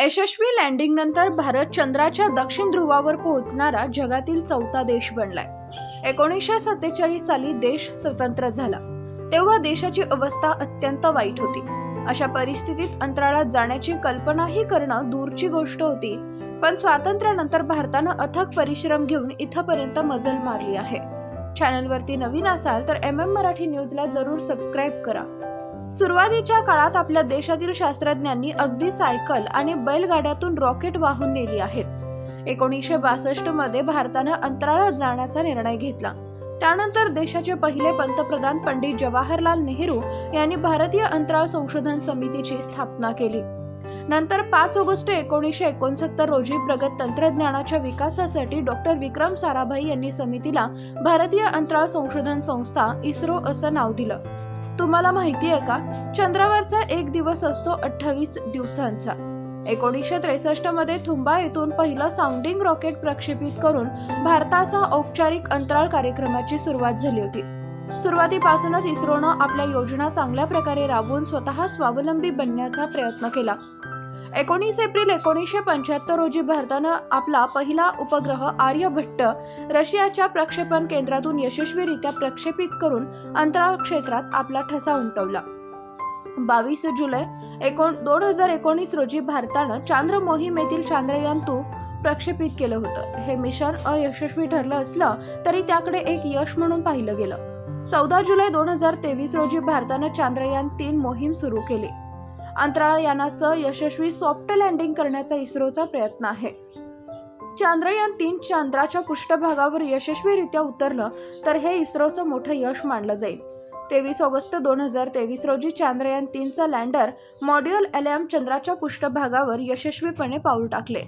यशस्वी लँडिंगनंतर भारत चंद्राच्या दक्षिण ध्रुवावर पोहोचणारा जगातील चौथा देश बनलाय. एकोणीसशे सत्तेचाळीस साली देश स्वतंत्र झाला. तेव्हा देशाची अवस्था अत्यंत वाईट होती. अशा परिस्थितीत अंतराळात जाण्याची कल्पनाही करणं दूरची गोष्ट होती. पण स्वातंत्र्यानंतर भारतानं अथक परिश्रम घेऊन इथंपर्यंत मजल मारली आहे. चॅनलवरती नवीन असाल तर एम एम मराठी न्यूजला जरूर सबस्क्राईब करा. सुरुवातीच्या काळात आपल्या देशातील शास्त्रज्ञांनी अगदी सायकल आणि बैलगाड्यातून रॉकेट वाहून नेली आहेत. एकोणीसशे बासष्टमध्ये भारतानं अंतराळात जाण्याचा निर्णय घेतला. त्यानंतर देशाचे पहिले पंतप्रधान पंडित जवाहरलाल नेहरू यांनी भारतीय अंतराळ संशोधन समितीची स्थापना केली. नंतर पाच ऑगस्ट एकोणीसशे एकोणसत्तर रोजी प्रगत तंत्रज्ञानाच्या विकासासाठी डॉक्टर विक्रम साराभाई यांनी समितीला भारतीय अंतराळ संशोधन संस्था इस्रो असं नाव दिलं. तुम्हाला माहिती आहे का? चंद्रावरचा एक दिवस असतो अठ्ठावीस दिवसांचा. एकोणीसशे त्रेसष्टमध्ये थुंबा येथून पहिलं साऊंडिंग रॉकेट प्रक्षेपित करून भारताचा औपचारिक अंतराळ कार्यक्रमाची सुरुवात झाली होती. सुरुवातीपासूनच इस्रोनं आपल्या योजना चांगल्या प्रकारे राबवून स्वतः स्वावलंबी बनण्याचा प्रयत्न केला. एकोणीस एप्रिल एकोणीसशे पंच्याहत्तर रोजी भारतानं आपला पहिला उपग्रह आर्यभट्ट रशियाच्या प्रक्षेपण केंद्रातून यशस्वीरित्या प्रक्षेपित करून अंतराळ क्षेत्रात आपला ठसा उमटवला. बावीस जुलै एकोण दोन हजार एकोणीस रोजी भारतानं चांद्र मोहिमेतील चांद्रयान टू प्रक्षेपित केलं होतं. हे मिशन अयशस्वी ठरलं असलं तरी त्याकडे एक यश म्हणून पाहिलं गेलं. चौदा जुलै दोन हजार तेवीस रोजी भारतानं चांद्रयान तीन मोहीम सुरू केली. अंतराळयानाचं यशस्वी सॉफ्ट लँडिंग करण्याचा इस्रोचा प्रयत्न आहे. चांद्रयान तीन चांद्राच्या पृष्ठभागावर यशस्वीरित्या उतरलं तर हे इस्रोचं मोठं यश मानलं जाईल. तेवीस ऑगस्ट दोन हजार तेवीस रोजी चांद्रयान तीनचा लँडर मॉड्यूल एलएम चंद्राच्या पृष्ठभागावर यशस्वीपणे पाऊल टाकले.